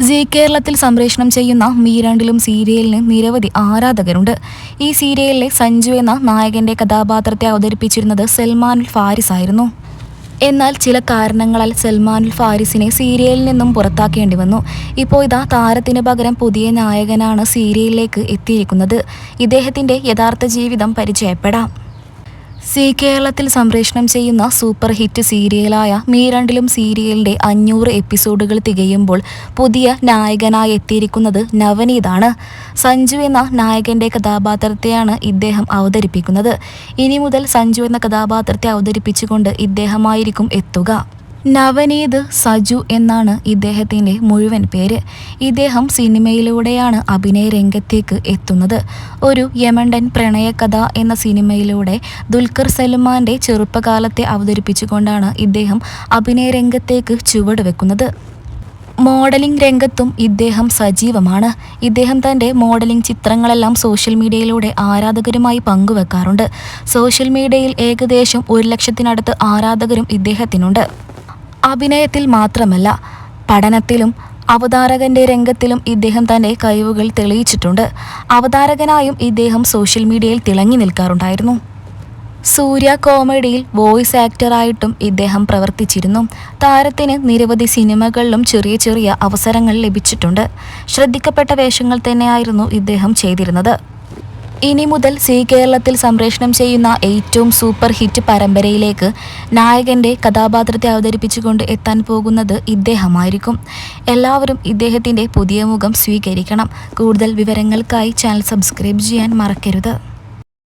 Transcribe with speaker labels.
Speaker 1: G കേരളത്തിൽ സംപ്രേഷണം ചെയ്യുന്ന മീരാണ്ടിലും സീരിയലിന് നിരവധി ആരാധകരുണ്ട്. ഈ സീരിയലിലെ സഞ്ജു എന്ന നായകന്റെ കഥാപാത്രത്തെ അവതരിപ്പിച്ചിരുന്നത് സൽമാനുൽ ഫാരിസ് ആയിരുന്നു. എന്നാൽ ചില കാരണങ്ങളാൽ സൽമാനുൽ ഫാരിസിനെ സീരിയലിൽ നിന്നും പുറത്താക്കേണ്ടി വന്നു. ഇപ്പോൾ ഇതാ താരത്തിന് പകരം പുതിയ നായകനാണ് സീരിയലിലേക്ക് എത്തിയിരിക്കുന്നത്. ഇദ്ദേഹത്തിന്റെ യഥാർത്ഥ ജീവിതം പരിചയപ്പെടാം. സി കേരളത്തിൽ സംപ്രേഷണം ചെയ്യുന്ന സൂപ്പർ ഹിറ്റ് സീരിയലായ മീരണ്ടിലും സീരിയലിന്റെ അഞ്ഞൂറ് എപ്പിസോഡുകൾ തികയുമ്പോൾ പുതിയ നായകനായി എത്തിയിരിക്കുന്നത് നവനീതാണ് സഞ്ജു എന്ന നായകന്റെ കഥാപാത്രത്തെയാണ് ഇദ്ദേഹം അവതരിപ്പിക്കുന്നത്. ഇനി മുതൽ സഞ്ജു എന്ന കഥാപാത്രത്തെ അവതരിപ്പിച്ചുകൊണ്ട് ഇദ്ദേഹമായിരിക്കും എത്തുക. നവനീത് സജു എന്നാണ് ഇദ്ദേഹത്തിന്റെ മുഴുവൻ പേര്. ഇദ്ദേഹം സിനിമയിലൂടെയാണ് അഭിനയ രംഗത്തേക്ക് എത്തുന്നത്. ഒരു യമണ്ടൻ പ്രണയകഥ എന്ന സിനിമയിലൂടെ ദുൽഖർ സൽമാന്റെ ചെറുപ്പകാലത്തെ അവതരിപ്പിച്ചുകൊണ്ടാണ് ഇദ്ദേഹം അഭിനയ രംഗത്തേക്ക് ചുവടുവെക്കുന്നത് മോഡലിംഗ് രംഗത്തും ഇദ്ദേഹം സജീവമാണ്. ഇദ്ദേഹം തന്റെ മോഡലിംഗ് ചിത്രങ്ങളെല്ലാം സോഷ്യൽ മീഡിയയിലൂടെ ആരാധകരുമായി പങ്കുവെക്കാറുണ്ട്. സോഷ്യൽ മീഡിയയിൽ ഏകദേശം ഒരു ലക്ഷത്തിനടുത്ത് ആരാധകരും ഇദ്ദേഹത്തിനുണ്ട്. അഭിനയത്തിൽ മാത്രമല്ല പഠനത്തിലും അവതാരകന്റെ രംഗത്തിലും ഇദ്ദേഹം തന്റെ കഴിവുകൾ തെളിയിച്ചിട്ടുണ്ട്. അവതാരകനായും ഇദ്ദേഹം സോഷ്യൽ മീഡിയയിൽ തിളങ്ങി നിൽക്കാറുണ്ടായിരുന്നു. സൂര്യ കോമഡിയിൽ വോയിസ് ആക്ടറായിട്ടും ഇദ്ദേഹം പ്രവർത്തിച്ചിരുന്നു. താരത്തിന് നിരവധി സിനിമകളിലും ചെറിയ ചെറിയ അവസരങ്ങൾ ലഭിച്ചിട്ടുണ്ട്. ശ്രദ്ധിക്കപ്പെട്ട വേഷങ്ങൾ തന്നെയായിരുന്നു ഇദ്ദേഹം ചെയ്തിരുന്നത്. ഇനി മുതൽ സി കേരളത്തിൽ സംപ്രേഷണം ചെയ്യുന്ന ഏറ്റവും സൂപ്പർ ഹിറ്റ് പരമ്പരയിലേക്ക് നായകന്റെ കഥാപാത്രത്തെ അവതരിപ്പിച്ചുകൊണ്ട് എത്താൻ പോകുന്നത് ഇദ്ദേഹമായിരിക്കും. എല്ലാവരും ഇദ്ദേഹത്തിന്റെ പുതിയ മുഖം സ്വീകരിക്കണം. കൂടുതൽ വിവരങ്ങൾക്കായി ചാനൽ സബ്സ്ക്രൈബ് ചെയ്യാൻ മറക്കരുത്.